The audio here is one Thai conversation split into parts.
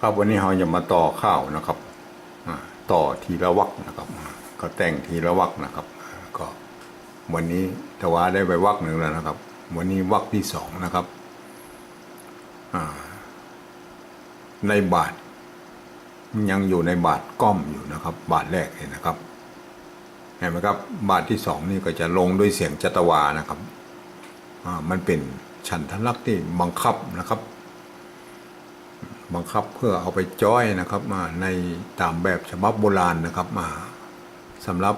ครับวันนี้เราจะมาต่อข้าวนะครับต่อทีละวักนะครับ ก็แต่งทีละวักนะครับ ก็วันนี้ทว่าได้ไปวักหนึ่งแล้วนะครับ วันนี้วักที่สองนะครับในบาทยังอยู่ในบาทก้อมอยู่นะครับ บาทแรกเห็นนะครับเห็นไหมครับ บาทที่สองนี่ก็จะลงด้วยเสียงจัตวานะครับมันเป็นฉันทลักษณ์ที่บังคับนะครับ บังคับเพื่อเอาไปจ้อยนะครับมาในตามแบบฉบับโบราณนะครับมาสำหรับ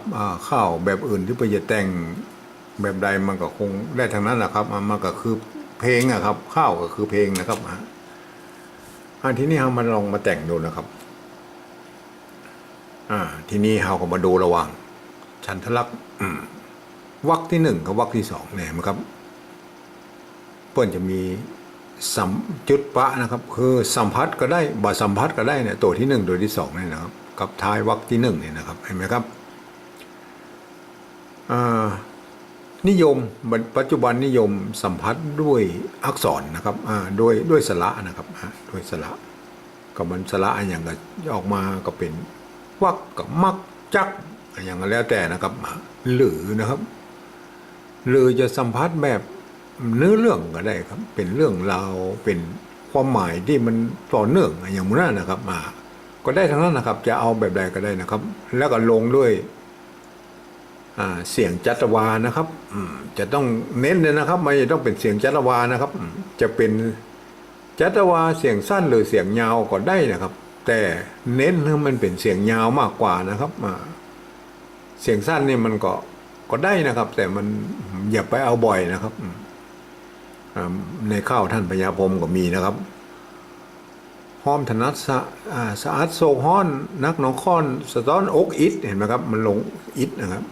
ข้าวแบบอื่นที่ไปจะแต่งแบบใดมันก็คงได้ทั้งนั้นแหละครับอ่ามันก็คือเพลงอะครับ ข้าวก็คือเพลงนะครับอันที่นี้เรามาลองมาแต่งดูนะครับ อ่า ทีนี้เราก็มาดูระว่างชันทลักษณ์วรรคที่หนึ่งกับวรรคที่สองเนี่ยนะครับเปิ้นจะมี สัมจุดปะนะครับ คือสัมผัสก็ได้บ่สัมผัสก็ได้เนี่ยตัวที่หนึ่งตัวที่สองเนี่ยนะครับ กับท้ายวรรคที่หนึ่งเนี่ยนะครับเห็นไหมครับนิยมปัจจุบันนิยมสัมผัสด้วยอักษรนะครับด้วยด้วยสระนะครับด้วยสระก็มันสระอย่างก็ออกมาก็เป็นวักกับมักจักอย่างก็แล้วแต่นะครับ หรือนะครับ หรือจะสัมผัสแบบ เนื้อเรื่องก็ได้ครับ เป็นเรื่องราวเป็นความหมายที่มันต่อเนื่องอย่างนั้นนะครับมาก็ได้ทั้งนั้นนะครับ จะเอาแบบใดก็ได้นะครับ แล้วก็ลงด้วยเสียงจัตวานะครับจะต้องเน้นเลยนะครับไม่ต้องเป็นเสียงจัตวานะครับ จะเป็นจัตวาเสียงสั้นหรือเสียงยาวก็ได้นะครับ แต่เน้นให้มันเป็นเสียงยาวมากกว่านะครับเสียงสั้นนี่มันก็ก็ได้นะครับ แต่มันอย่าไปเอาบ่อยนะครับ ในข้าวท่านพญาพรมก็มีนะครับห้อมธนัดสะอาสะอาดโศกฮ้อน นักหนองค้อนสะท้อนอกอิดเห็นไหมครับ มันลงอิดนะครับ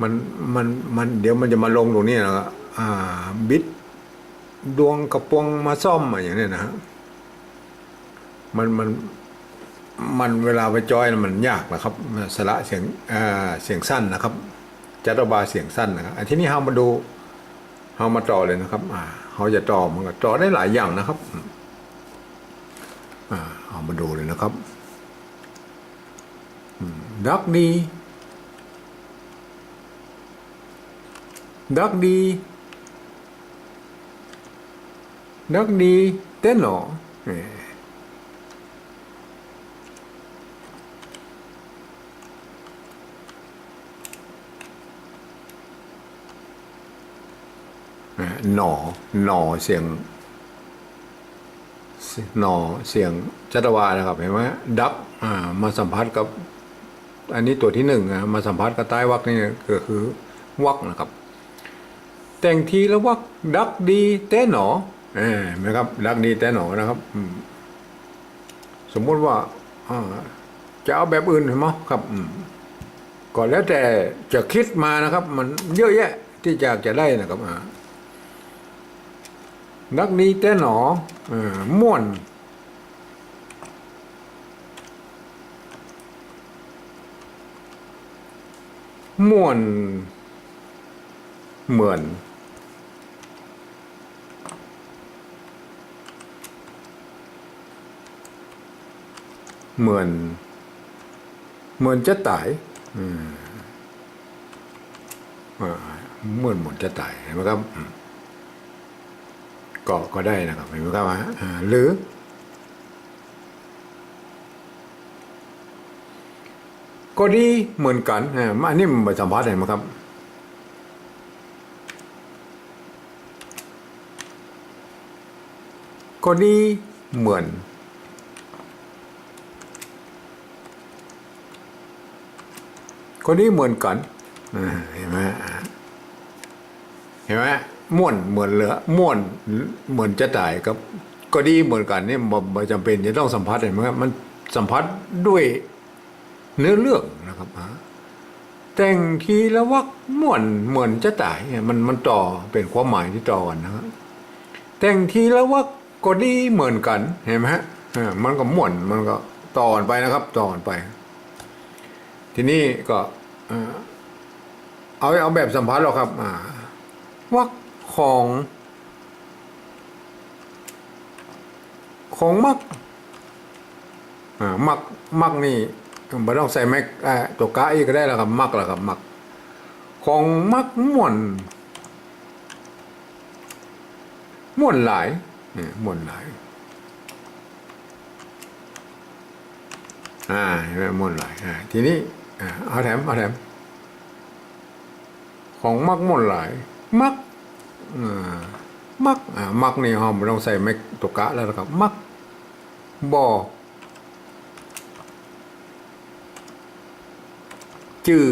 มันมันมันเดี๋ยวมันจะมาลงตรงนี้นะครับบิดดวงกระปวงมาซ่อมอะอย่างนี้นะฮะมันมันมันเวลาไปจอยมันยากนะครับสระเสียงเสียงสั้นนะครับ จัตบาเสียงสั้นนะครับอันที่นี้เรามาดู เอามาต่อเลยนะครับ อ่าเขาจะต่อมันก็ต่อได้หลายอย่างนะครับ อ่าเอามาดูเลยนะครับดักดีดักดีดักดีเต้นหรอเอ่อ นะ หน่อหน่อเสียง หน่อเสียงจัตวานะครับ เห็นไหมดับอ่ามาสัมผัสกับ อันนี้ตัวที่หนึ่งนะมาสัมผัสกับใต้วักนี่ก็คือวักนะครับ แต่งทีแล้ววักดักดีแต่หนอเห็นไหมครับ ดักดีแต่หนอนะครับ สมมุติว่าจะเอาแบบอื่นเห็นไหมครับอืมก็แล้วแต่จะคิดมานะครับ มันเยอะแยะที่จะจะได้นะครับ นักนี้แต่หนอเออม่วนม่วนเหมือนเหมือนเหมือนจะตายอืมเหมือนเหมือนจะตายเห็นไหมครับ อืมก็ก็ได้นะครับเห็นไหมครับฮะอ่าหรือ ก็ดีเหมือนกันอ่าอันนี้มันสัมภาษณ์เห็นไหมครับก็ดีเหมือนก็ดีเหมือนกันเห็นไหมอ่า เห็นไหมม่วนเหมือนเหลือม่วนเหมือนจะตายครับก็ดีเหมือนกันนี่บ่บ่จำเป็นจะต้องสัมผัสเห็นไหมมันสัมผัสด้วยเนื้อเรื่องนะครับแต่งทีละวักม่วนเหมือนจะตายเนี่ยมันมันต่อเป็นความหมายที่ต่อกันนะครับแต่งทีละวักก็ดีเหมือนกันเห็นไหมฮะมันก็ม่วนมันก็ต่อนไปนะครับต่อนไป ทีนี้ก็เอาเอาแบบสัมผัสหรอกครับอ่า วักของ ของมักอ่ามักมักนี่บ่ต้องใส่แม็กตัวกะอีกก็ได้แล้วครับมักแล้วครับมัก ของมักม่วนม่วนหลายนี่ม่วนหลายอ่าเห็นไหมม่วนหลายอ่าทีนี้อ่าเอาแถมเอาแถมของมักม่วนหลาย มักอ่ามักอ่ามักนี่เราไม่ต้องใส่แม็กตัวกะแล้วนะครับ มักบอจื้อ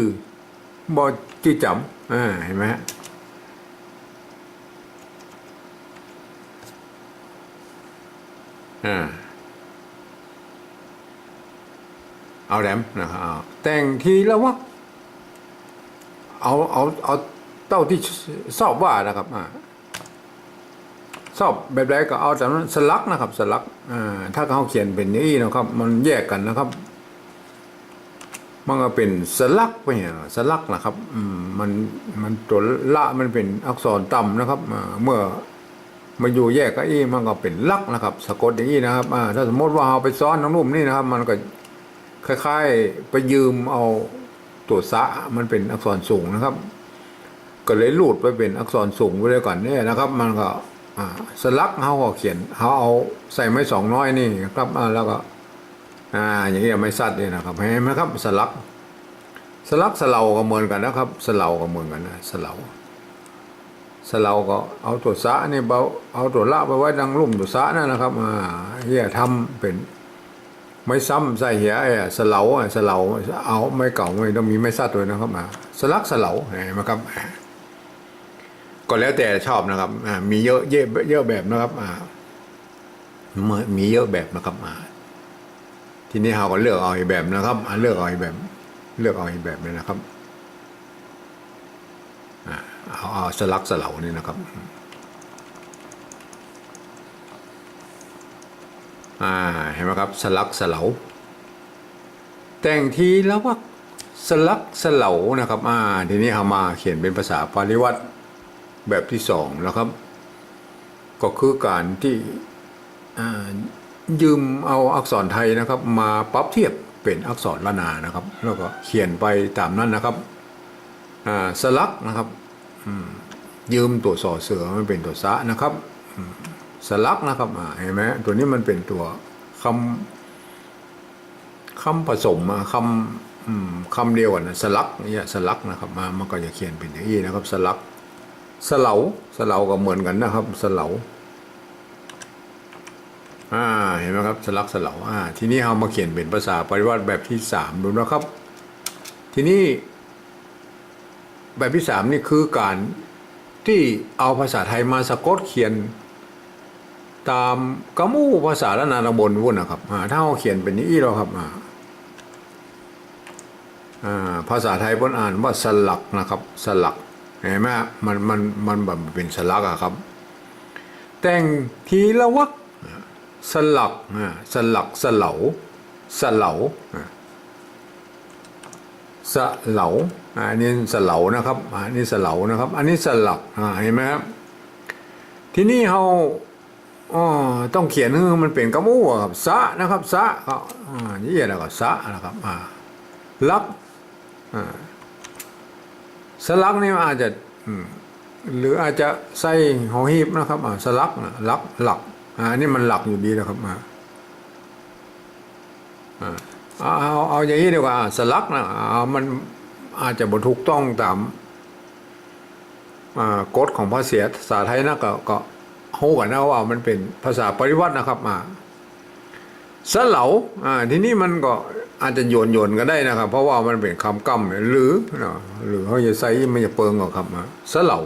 บอจื้อจำอ่าเห็นไหมฮะอ่าเอาแหลมนะครับเอาแต่งทีละวักเอาเอาเอา เต้าที่ชอบว่านะครับอ่าชอบแบบใดก็เอาจากนั้นสลักนะครับ สลักอ่าถ้าเขาเขียนเป็นนี้นะครับ มันแยกกันนะครับ มันก็เป็นสลักไปเนี่ยสลักนะครับอืมมันมันตัวละมันเป็นอักษรต่ำนะครับเมื่อมาอยู่แยกก็อีมันก็เป็นลักนะครับ สะกดอย่างนี้นะครับถ้าสมมติว่าเอาไปซ้อนน้องนุ่มนี่นะครับ มันก็คล้ายๆไปยืมเอาตัวสะมันเป็นอักษรสูงนะครับ ก็เลยรูดไปเป็นอักษรสูงไปเลยก่อนเนี่ยนะครับ มันก็สลักเขาก็เขียนเขาเอาใส่ไม้สองน้อยนี่ครับแล้วก็อ่าอย่างนี้ยไม่ซัดเลยนะครับเห็นไหมครับสลัก สลักสเลาก็เหมือนกันนะครับ สเลาก็เหมือนกันนะสเลาสเลาก็เอาตัวสะนี่เบาเอาตัวละไปไว้ดังลุ่มตัวสะนั่นนะครับอ่าเฮียทำเป็นไม่ซ้ำใส่เหียไอ้สเลาอะสเลาเอาไม่เก่าไม่ต้องมีไม่ซัดด้วยนะครับมาสลักสเลาเห็นไหมครับ ก็แล้วแต่ชอบนะครับมีเยอะเยอะเยอะแบบนะครับมีเยอะแบบนะครับทีนี้เราก็เลือกเอาอีกแบบนะครับเลือกเอาอีกแบบ เลือกเอาอีกแบบเลยนะครับเอาเอาสลักสเหลานี่นะครับ่าเห็นไหมครับสลักสเหลาแต่งทีแล้วว่าสลักสเหลานะครับอ่าทีนี้เอามาเขียนเป็นภาษาปาริวัติ แบบที่สองนะครับ ก็คือการที่ยืมเอาอักษรไทยนะครับ มาปรับเทียบเป็นอักษรละนานะครับ แล้วก็เขียนไปตามนั้นนะครับสลักนะครับยืมตัวสอเสือมันเป็นตัวสะนะครับสลักนะครับอ่าเห็นไหมตัวนี้มันเป็นตัวคำคำผสมมาคำอืมคำเดียวกันนะสลักเนี่ยสลักนะครับมามันก็จะเขียนเป็นอย่างนี้นะครับ สลัก สเลาสเลาก็เหมือนกันนะครับสเลาอ่าเห็นไหมครับสลักสเลาอ่าทีนี้เรามาเขียนเป็นภาษาปริวัติแบบที่สามดูนะครับ ทีนี้แบบที่สามนี่คือการที่เอาภาษาไทยมาสะกดเขียน ตามกระมู่ภาษาละนาตำบลวุ่นนะครับอ่าถ้าเราเขียนเป็นนี้เราครับอ่าอ่าภาษาไทยเพิ่นอ่านว่าสลักนะครับ สลัก เห็นไหมมันมันมันแบบเป็นสลักอะครับ แต่งทีละวักสลักสลักสเหลาสเหลาอ่าสเหลาอ่าอันนี้สเหลานะครับอันนี้สเหลานะครับ อันนี้สลักเห็นไหมครับทีนี้เราอต้องเขียนให้มันเป็นกระมู่อะครับสะนะครับสะก็อ่านี่แล้วก็สะนะครับลักอ่า สลักนี่อาจจะหรืออาจจะใส่หอหีบนะครับอ่าสลักนะลักหลักอ่าอันนี่มันหลักอยู่ดีนะครับอ่าอ่าเอาเอาเอาอย่างนี้ดีกว่าสลักนะเอามันอาจจะบ่ถูกต้องตามกฎของภาษาภาษาไทยนะก็ก็โหกันนะว่ามันเป็นภาษาปริวัตินะครับมา สเหลาอ่าทีนี้มันก็อาจจะโยนโยนก็ได้นะครับ เพราะว่ามันเป็นคำกำเนี่ยหรือเนาะหรือเขาจะใส่ไม่จะเปิงก็ครับมาสเหลา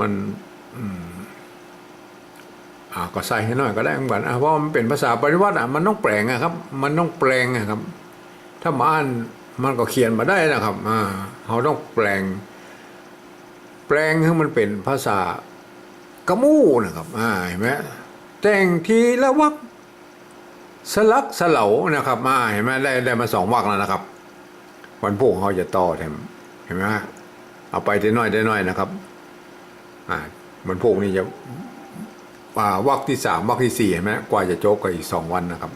มันอ่าก็ใส่ให้หน่อยก็ได้เหมือนกันเพราะมันเป็นภาษาปริวัติอะมันต้องแปลงอะครับ มันต้องแปลงอะครับ ถ้ามาอ่านมันก็เขียนมาได้นะครับ อ่าเขาต้องแปลง แปลงให้มันเป็นภาษากระมู่นะครับ อ่าเห็นไหม แต่งทีละวักสลักสเหลานะครับมาเห็นไหมได้ได้มาสองวักแล้วนะครับ วันพรุ่งเขาจะต่อแถมเห็นไหมเอาไปได้น้อยได้น้อยนะครับ อ่ามันพรุ่งนี้จะอ่าวักที่สามวักที่สี่เห็นไหมกว่าจะจบก็อีกสองวันนะครับ